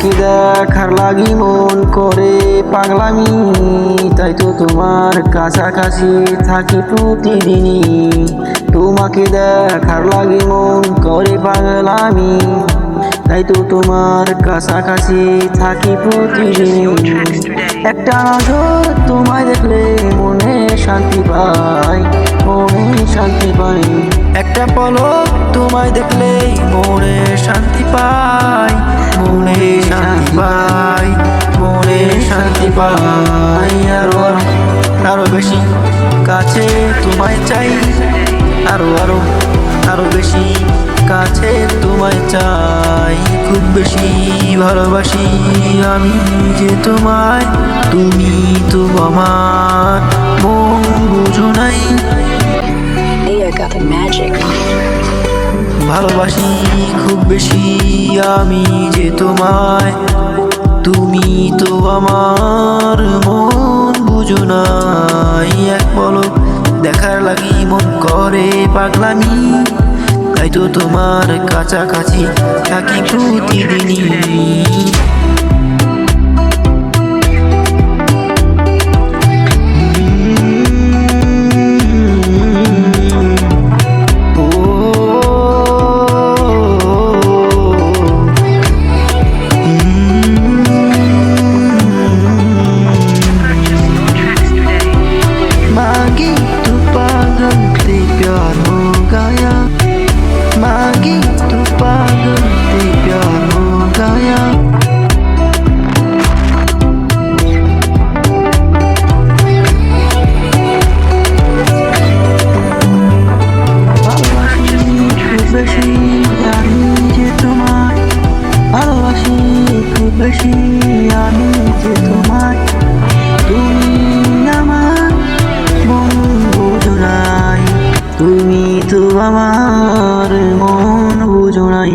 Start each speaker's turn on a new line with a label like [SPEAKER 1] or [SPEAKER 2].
[SPEAKER 1] তোমাকে দেখার লাগি মন করে পাগলামি, তাই তো তোমার কাছাকাছি থাকি প্রতিদিনই। তোমাকে দেখার লাগি মন করে পাগলামি, তাই তো তোমার কাছাকাছি থাকি প্রতিদিন একটা নজর তোমায় দেখলে মনে শান্তি পাই, মনে শান্তি পাই। একটা পলক তোমায় দেখলে মনে শান্তি পাই, মনে পাই, মনে শান্তি পাই। আরও আরও আরও বেশি কাছে তোমায় চাই। আরও আরও আরও বেশি কাছে তোমায় চাই। খুব বেশি ভালোবাসি আমি যে তোমায়। তুমি তো আমার বুঝো নাই।
[SPEAKER 2] Got the magic.
[SPEAKER 1] ভালোবাসি খুব বেশি আমি যে তোমায়। তুমি তো আমার মন বুঝো নাই। এক পলক দেখার লাগি মন করে পাগলামি। তাই তো তোমার কাছাকাছি থাকি প্রতিদিনই। ভালোবাসি খুব বেশি আমি যে তোমার তুমি আমার বন্ধু জোড়াই, তুমি তো আমার মন বুঝো নাই